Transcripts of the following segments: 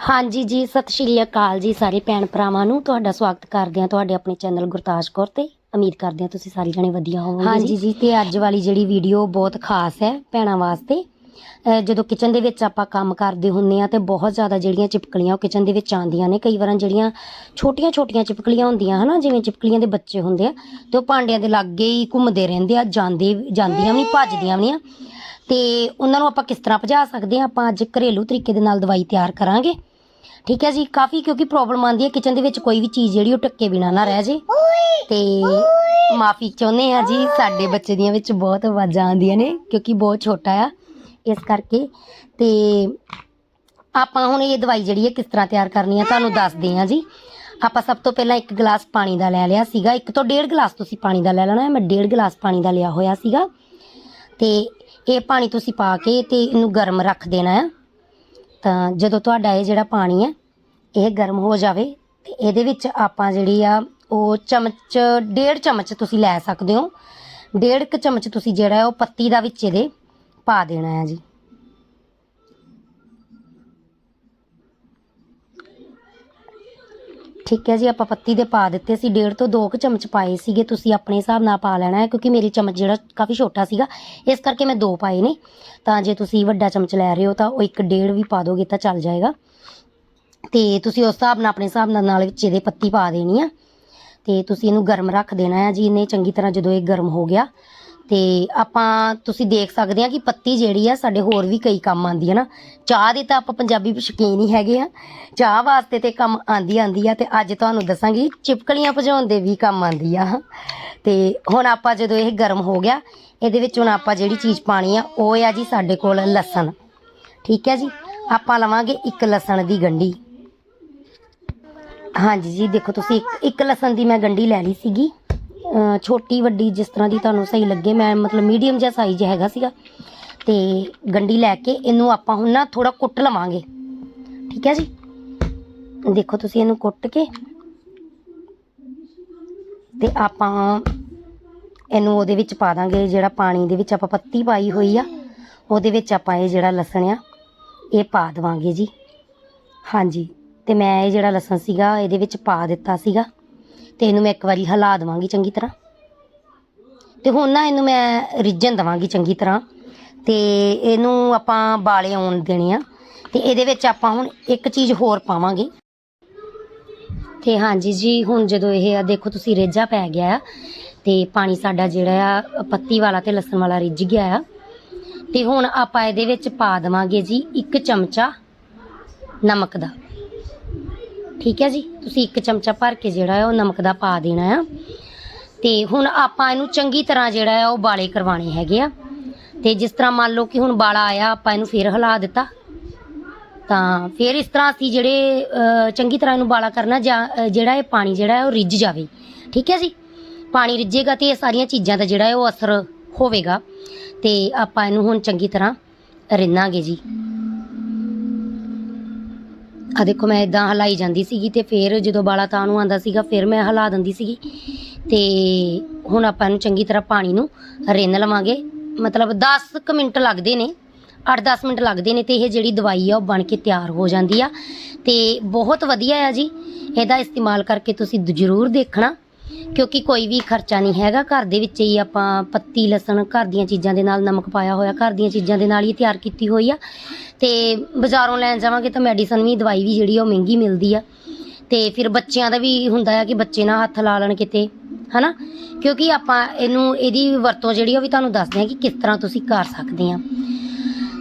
ਹਾਂਜੀ ਜੀ, ਸਤਿ ਸ਼੍ਰੀ ਅਕਾਲ ਜੀ ਸਾਰੇ ਭੈਣ ਭਰਾਵਾਂ ਨੂੰ। ਤੁਹਾਡਾ ਸਵਾਗਤ ਕਰਦੇ ਹਾਂ ਤੁਹਾਡੇ ਆਪਣੇ ਚੈਨਲ ਗੁਰਤਾਜ ਕੌਰ ਤੇ। ਉਮੀਦ ਕਰਦੇ ਹਾਂ ਤੁਸੀਂ ਸਾਰੇ ਜਣੇ ਵਧੀਆ ਹੋਵੋਗੇ ਹਾਂਜੀ ਜੀ, ਤੇ ਅੱਜ ਵਾਲੀ ਜਿਹੜੀ ਵੀਡੀਓ ਬਹੁਤ ਖਾਸ ਹੈ ਭੈਣਾਂ ਵਾਸਤੇ। ਅਹ ਜਦੋਂ ਕਿਚਨ ਦੇ ਵਿੱਚ ਆਪਾਂ ਕੰਮ ਕਰਦੇ ਹੁੰਨੇ ਆ ਤੇ ਬਹੁਤ ਜ਼ਿਆਦਾ ਜਿਹੜੀਆਂ ਚਿਪਕਲੀਆਂ ਉਹ ਕਿਚਨ ਦੇ ਵਿੱਚ ਆਉਂਦੀਆਂ ਨੇ। ਕਈ ਵਾਰਾਂ ਜਿਹੜੀਆਂ ਛੋਟੀਆਂ ਛੋਟੀਆਂ ਚਿਪਕਲੀਆਂ ਹੁੰਦੀਆਂ ਹਨਾ, ਜਿਵੇਂ ਚਿਪਕਲੀਆਂ ਦੇ ਬੱਚੇ ਹੁੰਦੇ ਆ, ਤੇ ਉਹ ਭਾਂਡਿਆਂ ਦੇ ਲਾਗੇ ਹੀ ਘੁੰਮਦੇ ਰਹਿੰਦੇ ਆ, ਜਾਂਦੇ, ਜਾਂਦੀਆਂ ਵੀ ਨਹੀਂ ਭੱਜਦੀਆਂ ਵੀ ਨਹੀਂ ਆ। ਤੇ ਉਹਨਾਂ ਨੂੰ ਆਪਾਂ ਕਿਸ ਤਰ੍ਹਾਂ ਭਜਾ ਸਕਦੇ ਆ ਆਪਾਂ ਅੱਜ ਘਰੇਲੂ ਤਰੀਕੇ ਦੇ ਨਾਲ ਦਵਾਈ ਤਿਆਰ ਕਰਾਂਗੇ। ਠੀਕ ਹੈ ਜੀ? ਕਾਫੀ ਕਿਉਂਕਿ ਪ੍ਰੋਬਲਮ ਆਉਂਦੀ ਹੈ ਕਿਚਨ ਦੇ ਵਿੱਚ ਕੋਈ ਵੀ ਚੀਜ਼ ਜਿਹੜੀ ਉਹ ਟੱਕੇ ਬਿਨਾ ਨਾ ਰਹਿ ਜੇ। ਤੇ ਮਾਫੀ ਚਾਹੁੰਦੇ ਆ ਜੀ, ਸਾਡੇ ਬੱਚੇ ਦੀਆਂ ਵਿੱਚ ਬਹੁਤ ਆਵਾਜ਼ਾਂ ਆਉਂਦੀਆਂ ਨੇ, ਕਿਉਂਕਿ ਬਹੁਤ ਛੋਟਾ ਆ ਇਸ ਕਰਕੇ। ਤੇ ਆਪਾਂ ਹੁਣ ਇਹ ਦਵਾਈ ਜਿਹੜੀ ਹੈ ਕਿਸ ਤਰ੍ਹਾਂ ਤਿਆਰ ਕਰਨੀ ਆ, ਤੁਹਾਨੂੰ ਦੱਸਦੇ ਆ ਜੀ। ਆਪਾਂ ਸਭ ਤੋਂ ਪਹਿਲਾਂ ਇੱਕ ਗਲਾਸ ਪਾਣੀ ਦਾ ਲੈ ਲਿਆ ਸੀਗਾ। ਇੱਕ ਤੋਂ ਡੇਢ ਗਲਾਸ ਤੁਸੀਂ ਪਾਣੀ ਦਾ ਲੈ ਲੈਣਾ ਹੈ। ਮੈਂ ਡੇਢ ਗਲਾਸ ਪਾਣੀ ਦਾ ਲਿਆ ਹੋਇਆ ਸੀਗਾ। ਤੇ ਇਹ ਪਾਣੀ ਤੁਸੀਂ ਪਾ ਕੇ ਤੇ ਇਹਨੂੰ ਗਰਮ ਰੱਖ ਦੇਣਾ ਹੈ। ਤਾਂ ਜਦੋਂ ਤੁਹਾਡਾ ਇਹ ਜਿਹੜਾ ਪਾਣੀ ਹੈ, ਇਹ ਗਰਮ ਹੋ ਜਾਵੇ ਤੇ ਇਹਦੇ ਵਿੱਚ ਆਪਾਂ ਜਿਹੜੀ ਆ, ਉਹ ਚਮਚ, ਡੇਢ ਚਮਚ ਤੁਸੀਂ ਲੈ ਸਕਦੇ ਹੋ। ਡੇਢ ਕੁ ਚਮਚ ਤੁਸੀਂ ਜਿਹੜਾ ਉਹ ਪੱਤੀ ਦਾ ਵਿੱਚ ਇਹਦੇ ਪਾ ਦੇਣਾ ਹੈ ਜੀ। ਠੀਕ ਹੈ ਜੀ, ਆਪਾਂ ਪੱਤੀ ਦੇ ਪਾ ਦਿੱਤੇ ਸੀ, ਡੇਢ ਤੋਂ 2 ਕੁ ਚਮਚ ਪਾਏ ਸੀਗੇ, ਤੁਸੀਂ ਆਪਣੇ ਹਿਸਾਬ ਨਾਲ ਪਾ ਲੈਣਾ ਹੈ, ਕਿਉਂਕਿ ਮੇਰੀ ਚਮਚ ਜਿਹੜਾ ਕਾਫੀ ਛੋਟਾ ਸੀਗਾ, ਇਸ ਕਰਕੇ ਮੈਂ ਦੋ ਪਾਏ ਨੇ। ਤਾਂ ਜੇ ਤੁਸੀਂ ਵੱਡਾ ਚਮਚ ਲੈ ਰਹੇ ਹੋ, ਤਾਂ ਉਹ ਇੱਕ ਡੇਢ ਵੀ ਪਾ ਦੋਗੇ ਤਾਂ ਚੱਲ ਜਾਏਗਾ। ਤੇ ਤੁਸੀਂ ਉਸ ਹਿਸਾਬ ਨਾਲ, ਆਪਣੇ ਹਿਸਾਬ ਨਾਲ ਨਾਲ ਵਿੱਚ ਇਹਦੇ ਪੱਤੀ ਪਾ ਦੇਣੀ ਆ। ਤੇ ਤੁਸੀਂ ਇਹਨੂੰ ਗਰਮ ਰੱਖ ਦੇਣਾ ਹੈ ਜੀ, ਇਹਨੇ ਚੰਗੀ ਤਰ੍ਹਾਂ ਜਦੋਂ ਇਹ ਗਰਮ ਹੋ ਗਿਆ ਤੇ ਆਪਾਂ ਤੁਸੀਂ ਦੇਖ ਸਕਦੇ ਆ ਕਿ ਪੱਤੀ ਜਿਹੜੀ ਆ, ਸਾਡੇ ਹੋਰ ਵੀ ਕਈ ਕੰਮ ਆਉਂਦੀ ਹੈ ਨਾ। ਚਾਹ ਦੇ ਤਾਂ ਆਪਾਂ ਪੰਜਾਬੀ ਸ਼ੌਕੀਨ ਹੀ ਹੈਗੇ ਆ। ਚਾਹ ਵਾਸਤੇ ਤੇ ਕੰਮ ਆਂਦੀ ਆਂਦੀ ਆ ਤੇ ਅੱਜ ਤੁਹਾਨੂੰ ਦੱਸਾਂਗੀ, ਚਿਪਕਲੀਆਂ ਭਜਾਉਣ ਦੇ ਵੀ ਕੰਮ ਆਂਦੀ ਆ। ਤੇ ਹੁਣ ਆਪਾਂ ਜਦੋਂ ਇਹ ਗਰਮ ਹੋ ਗਿਆ, ਇਹਦੇ ਵਿੱਚ ਹੁਣ ਆਪਾਂ ਜਿਹੜੀ ਚੀਜ਼ ਪਾਣੀ ਆ, ਉਹ ਆ ਜੀ ਸਾਡੇ ਕੋਲ ਲਸਣ। ਠੀਕ ਹੈ ਜੀ? ਆਪਾਂ ਲਵਾਂਗੇ ਇੱਕ ਲਸਣ ਦੀ ਗੰਢੀ। ਹਾਂਜੀ ਜੀ, ਦੇਖੋ ਤੁਸੀਂ ਇੱਕ ਇੱਕ ਲਸਣ ਦੀ ਮੈਂ ਗੰਢੀ ਲੈ ਲਈ ਸੀਗੀ। ਛੋਟੀ ਵੱਡੀ ਜਿਸ ਤਰ੍ਹਾਂ ਦੀ ਤੁਹਾਨੂੰ ਸਹੀ ਲੱਗੇ, ਮੈਂ ਮਤਲਬ ਮੀਡੀਅਮ ਜਿਹਾ ਸਾਈਜ਼ ਹੈਗਾ ਸੀਗਾ। ਤੇ ਗੰਡੀ ਲੈ ਕੇ ਇਹਨੂੰ ਆਪਾਂ ਹੁਣ ਨਾ ਥੋੜਾ ਕੁੱਟ ਲਵਾਂਗੇ। ਠੀਕ ਹੈ ਜੀ? ਦੇਖੋ ਤੁਸੀਂ ਇਹਨੂੰ ਕੁੱਟ ਕੇ ਤੇ ਆਪਾਂ ਇਹਨੂੰ ਉਹਦੇ ਵਿੱਚ ਪਾ ਦਾਂਗੇ, ਜਿਹੜਾ ਪਾਣੀ ਦੇ ਵਿੱਚ ਆਪਾਂ ਪੱਤੀ ਪਾਈ ਹੋਈ ਆ, ਉਹਦੇ ਵਿੱਚ ਆਪਾਂ ਇਹ ਜਿਹੜਾ ਲਸਣ ਆ, ਇਹ ਪਾ ਦੇਵਾਂਗੇ ਜੀ। ਹਾਂਜੀ, ਤੇ ਮੈਂ ਇਹ ਜਿਹੜਾ ਲਸਣ ਸੀਗਾ, ਇਹਦੇ ਵਿੱਚ ਪਾ ਦਿੱਤਾ ਸੀਗਾ। ਤੇ ਇਹਨੂੰ ਮੈਂ ਇੱਕ ਵਾਰੀ ਹਿਲਾ ਦੇਵਾਂਗੀ ਚੰਗੀ ਤਰ੍ਹਾਂ। ਤੇ ਹੁਣ ਨਾ ਇਹਨੂੰ ਮੈਂ ਰਿੱਝਣ ਦੇਵਾਂਗੀ ਚੰਗੀ ਤਰ੍ਹਾਂ। ਤੇ ਇਹਨੂੰ ਆਪਾਂ ਬਾਲੇ ਆਉਣ ਦੇਣੇ ਆ। ਤੇ ਇਹਦੇ ਵਿੱਚ ਆਪਾਂ ਹੁਣ ਇੱਕ ਚੀਜ਼ ਹੋਰ ਪਾਵਾਂਗੇ। ਤੇ ਹਾਂਜੀ ਜੀ, ਹੁਣ ਜਦੋਂ ਇਹ ਆ, ਦੇਖੋ ਤੁਸੀਂ ਰੇਜਾ ਪੈ ਗਿਆ ਆ। ਤੇ ਪਾਣੀ ਸਾਡਾ ਜਿਹੜਾ ਆ, ਪੱਤੀ ਵਾਲਾ ਤੇ ਲਸਣ ਵਾਲਾ ਰਿੱਝ ਗਿਆ ਆ। ਤੇ ਹੁਣ ਆਪਾਂ ਇਹਦੇ ਵਿੱਚ ਪਾ ਦੇਵਾਂਗੇ ਜੀ ਇੱਕ ਚਮਚਾ ਨਮਕ ਦਾ। ਠੀਕ ਹੈ ਜੀ? ਤੁਸੀਂ ਇੱਕ ਚਮਚਾ ਭਰ ਕੇ ਜਿਹੜਾ ਹੈ ਉਹ ਨਮਕ ਦਾ ਪਾ ਦੇਣਾ ਆ। ਤੇ ਹੁਣ ਆਪਾਂ ਇਹਨੂੰ ਚੰਗੀ ਤਰ੍ਹਾਂ ਜਿਹੜਾ ਹੈ ਉਹ ਬਾਲੇ ਕਰਵਾਣੇ ਹੈਗੇ ਆ। ਤੇ ਜਿਸ ਤਰ੍ਹਾਂ ਮੰਨ ਲਓ ਕਿ ਹੁਣ ਬਾਲਾ ਆਇਆ, ਆਪਾਂ ਇਹਨੂੰ ਫੇਰ ਹਿਲਾ ਦਿੱਤਾ। ਤਾਂ ਫਿਰ ਇਸ ਤਰ੍ਹਾਂ ਅਸੀਂ ਜਿਹੜੇ ਚੰਗੀ ਤਰ੍ਹਾਂ ਇਹਨੂੰ ਬਾਲਾ ਕਰਨਾ ਜਾਂ ਜਿਹੜਾ ਇਹ ਪਾਣੀ ਜਿਹੜਾ ਹੈ ਉਹ ਰਿੱਝ ਜਾਵੇ। ਠੀਕ ਹੈ ਜੀ? ਪਾਣੀ ਰਿੱਝੇਗਾ ਤੇ ਇਹ ਸਾਰੀਆਂ ਚੀਜ਼ਾਂ ਦਾ ਜਿਹੜਾ ਹੈ ਉਹ ਅਸਰ ਹੋਵੇਗਾ। ਤੇ ਆਪਾਂ ਇਹਨੂੰ ਹੁਣ ਚੰਗੀ ਤਰ੍ਹਾਂ ਰਿੰਨਾਂਗੇ ਜੀ। ਆ ਦੇਖੋ ਮੈਂ ਇਦਾਂ ਹਲਾਈ ਜਾਂਦੀ ਸੀਗੀ ਤੇ ਫਿਰ ਜਦੋਂ ਬਾਲਾ ਤਾਂ ਨੂੰ ਆਂਦਾ ਸੀਗਾ, ਫਿਰ ਮੈਂ ਹਿਲਾ ਦਿੰਦੀ ਸੀਗੀ। ਤੇ ਹੁਣ ਆਪਾਂ ਨੂੰ ਚੰਗੀ ਤਰ੍ਹਾਂ ਪਾਣੀ ਨੂੰ ਰਿੰਨ ਲਵਾਂਗੇ। ਮਤਲਬ 10 ਕੁ ਮਿੰਟ ਲੱਗਦੇ ਨੇ 8-10 ਮਿੰਟ ਲੱਗਦੇ ਨੇ ਤੇ ਇਹ ਜਿਹੜੀ ਦਵਾਈ ਆ ਉਹ ਬਣ ਕੇ ਤਿਆਰ ਹੋ ਜਾਂਦੀ ਆ। ਤੇ ਬਹੁਤ ਵਧੀਆ ਆ ਜੀ। ਇਹਦਾ ਇਸਤੇਮਾਲ ਕਰਕੇ ਤੁਸੀਂ ਜ਼ਰੂਰ ਦੇਖਣਾ। ਕਿਉਂਕਿ ਕੋਈ ਵੀ ਖਰਚਾ ਨਹੀਂ ਹੈਗਾ। ਘਰ ਦੇ ਵਿੱਚ ਹੀ ਆਪਾਂ ਪੱਤੀ, ਲਸਣ, ਘਰ ਦੀਆਂ ਚੀਜ਼ਾਂ ਦੇ ਨਾਲ ਨਮਕ ਪਾਇਆ ਹੋਇਆ, ਘਰ ਦੀਆਂ ਚੀਜ਼ਾਂ ਦੇ ਨਾਲ ਹੀ ਤਿਆਰ ਕੀਤੀ ਹੋਈ ਆ। ਤੇ ਬਾਜ਼ਾਰੋਂ ਲੈਣ ਜਾਵਾਂਗੇ ਤਾਂ ਮੈਡੀਸਨ ਵੀ, ਦਵਾਈ ਵੀ ਜਿਹੜੀ ਆ ਉਹ ਮਹਿੰਗੀ ਮਿਲਦੀ ਆ। ਤੇ ਫਿਰ ਬੱਚਿਆਂ ਦਾ ਵੀ ਹੁੰਦਾ ਆ ਕਿ ਬੱਚੇ ਨਾ ਹੱਥ ਲਾ ਲੈਣ ਕਿਤੇ, ਹਨਾ? ਕਿਉਂਕਿ ਆਪਾਂ ਇਹਨੂੰ, ਇਹਦੀ ਵਰਤੋਂ ਜਿਹੜੀ ਉਹ ਵੀ ਤੁਹਾਨੂੰ ਦੱਸਦੇ ਆ ਕਿ ਕਿਸ ਤਰ੍ਹਾਂ ਤੁਸੀਂ ਕਰ ਸਕਦੇ ਆ।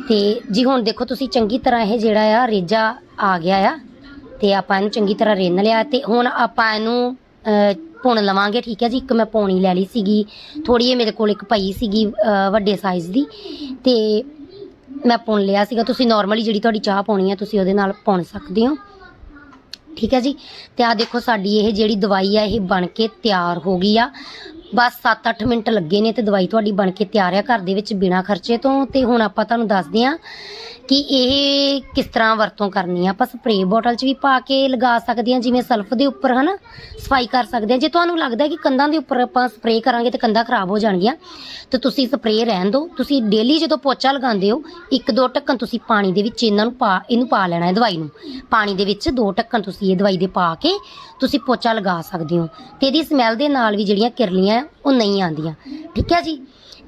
ਤੇ ਜੀ ਹੁਣ ਦੇਖੋ ਤੁਸੀਂ ਚੰਗੀ ਤਰ੍ਹਾਂ ਇਹ ਜਿਹੜਾ ਆ ਰੇਜਾ ਆ ਗਿਆ ਆ, ਤੇ ਆਪਾਂ ਇਹਨੂੰ ਚੰਗੀ ਤਰ੍ਹਾਂ ਰਿੰਨ ਲਿਆ। ਤੇ ਹੁਣ ਆਪਾਂ ਇਹਨੂੰ ਪੁਣ ਲਵਾਂਗੇ, ਠੀਕ ਹੈ ਜੀ? ਇੱਕ ਮੈਂ ਪੌਣੀ ਲੈ ਲਈ ਸੀਗੀ। ਥੋੜੀ ਜਿਹੀ ਮੇਰੇ ਕੋਲ ਇੱਕ ਪਈ ਸੀਗੀ ਵੱਡੇ ਸਾਈਜ਼ ਦੀ। ਤੇ ਮੈਂ ਪੁਣ ਲਿਆ ਸੀਗਾ। ਤੁਸੀਂ ਨਾਰਮਲੀ ਜਿਹੜੀ ਤੁਹਾਡੀ ਚਾਹ ਪਾਉਣੀ ਆ ਤੁਸੀਂ ਉਹਦੇ ਨਾਲ ਪੁਣ ਸਕਦੇ ਹੋ। ਠੀਕ ਹੈ ਜੀ? ਤੇ ਆ ਦੇਖੋ, ਸਾਡੀ ਇਹ ਜਿਹੜੀ ਦਵਾਈ ਆ, ਇਹ ਬਣ ਕੇ ਤਿਆਰ ਹੋ ਗਈ ਆ। ਬਸ 7-8 ਮਿੰਟ ਲੱਗੇ ਨੇ ਤੇ ਦਵਾਈ ਤੁਹਾਡੀ ਬਣ ਕੇ ਤਿਆਰ ਆ ਘਰ ਦੇ ਵਿੱਚ ਬਿਨਾਂ ਖਰਚੇ ਤੋਂ। ਤੇ ਹੁਣ ਆਪਾਂ ਤੁਹਾਨੂੰ ਦੱਸਦੇ ਆ ਕਿ ਇਹ ਕਿਸ ਤਰ੍ਹਾਂ ਵਰਤੋਂ ਕਰਨੀ ਆ? ਆਪਾਂ ਸਪਰੇਅ ਬੋਟਲ 'ਚ ਵੀ ਪਾ ਕੇ ਲਗਾ ਸਕਦੇ ਹਾਂ, ਜਿਵੇਂ ਸਲਫ ਦੇ ਉੱਪਰ, ਹਨਾ? ਸਫ਼ਾਈ ਕਰ ਸਕਦੇ ਹਾਂ। ਜੇ ਤੁਹਾਨੂੰ ਲੱਗਦਾ ਕਿ ਕੰਧਾਂ ਦੇ ਉੱਪਰ ਆਪਾਂ ਸਪਰੇਅ ਕਰਾਂਗੇ ਤੇ ਕੰਧਾਂ ਖਰਾਬ ਹੋ ਜਾਣਗੀਆਂ, ਤੇ ਤੁਸੀਂ ਸਪਰੇਅ ਰਹਿਣ ਦਿਓ। ਤੁਸੀਂ ਡੇਲੀ ਜਦੋਂ ਪੋਚਾ ਲਗਾਉਂਦੇ ਹੋ, ਇੱਕ ਦੋ ਢੱਕਣ ਤੁਸੀਂ ਪਾਣੀ ਦੇ ਵਿੱਚ ਇਹਨਾਂ ਨੂੰ ਪਾ, ਇਹਨੂੰ ਪਾ ਲੈਣਾ ਹੈ ਦਵਾਈ ਨੂੰ। ਪਾਣੀ ਦੇ ਵਿੱਚ ਦੋ ਢੱਕਣ ਤੁਸੀਂ ਇਹ ਦਵਾਈ ਦੇ ਪਾ ਕੇ ਤੁਸੀਂ ਪੋਚਾ ਲਗਾ ਸਕਦੇ ਹੋ। ਤੇ ਇਹਦੀ ਸਮੈਲ ਦੇ ਨਾਲ ਵੀ ਜਿਹੜੀਆਂ ਕਿਰਲੀਆਂ ਉਹ ਨਹੀਂ ਆਉਂਦੀਆਂ। ਠੀਕ ਹੈ ਜੀ?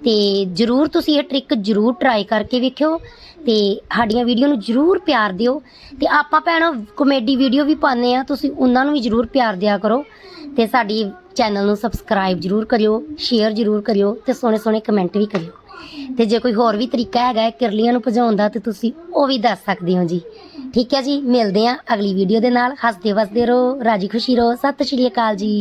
ਤੇ ਜਰੂਰ ਤੁਸੀਂ ਇਹ ਟ੍ਰਿਕ ਜਰੂਰ ਟਰਾਈ ਕਰਕੇ ਵੇਖਿਓ ਤੇ ਸਾਡੀਆਂ ਵੀਡੀਓ ਨੂੰ ਜਰੂਰ ਪਿਆਰ ਦਿਓ ਤੇ ਆਪਾਂ ਭੈਣੋ ਕਮੇਡੀ ਵੀਡੀਓ ਵੀ ਪਾਉਂਦੇ ਆ ਤੁਸੀਂ ਉਹਨਾਂ ਨੂੰ ਵੀ ਜਰੂਰ ਪਿਆਰ ਦਿਆ ਕਰੋ ਤੇ ਸਾਡੀ ਚੈਨਲ ਨੂੰ ਸਬਸਕ੍ਰਾਈਬ ਜਰੂਰ ਕਰਿਓ ਸ਼ੇਅਰ ਜਰੂਰ ਕਰਿਓ ਤੇ ਸੋਹਣੇ ਸੋਹਣੇ ਕਮੈਂਟ ਵੀ ਕਰਿਓ। ਤੇ ਜੇ ਕੋਈ ਹੋਰ ਵੀ ਤਰੀਕਾ ਹੈਗਾ ਕਿਰਲੀਆਂ ਨੂੰ ਭਜਾਉਣ ਦਾ ਤੇ ਤੁਸੀਂ ਉਹ ਵੀ ਦੱਸ ਸਕਦੇ ਹੋ ਜੀ। ਠੀਕ ਹੈ ਜੀ, ਮਿਲਦੇ ਆ ਅਗਲੀ ਵੀਡੀਓ ਦੇ ਨਾਲ, ਹੱਸਦੇ ਵਸਦੇ ਰਹੋ, ਰਾਜੀ ਖੁਸ਼ੀ ਰਹੋ, ਸਤਿ ਸ਼੍ਰੀ ਅਕਾਲ ਜੀ।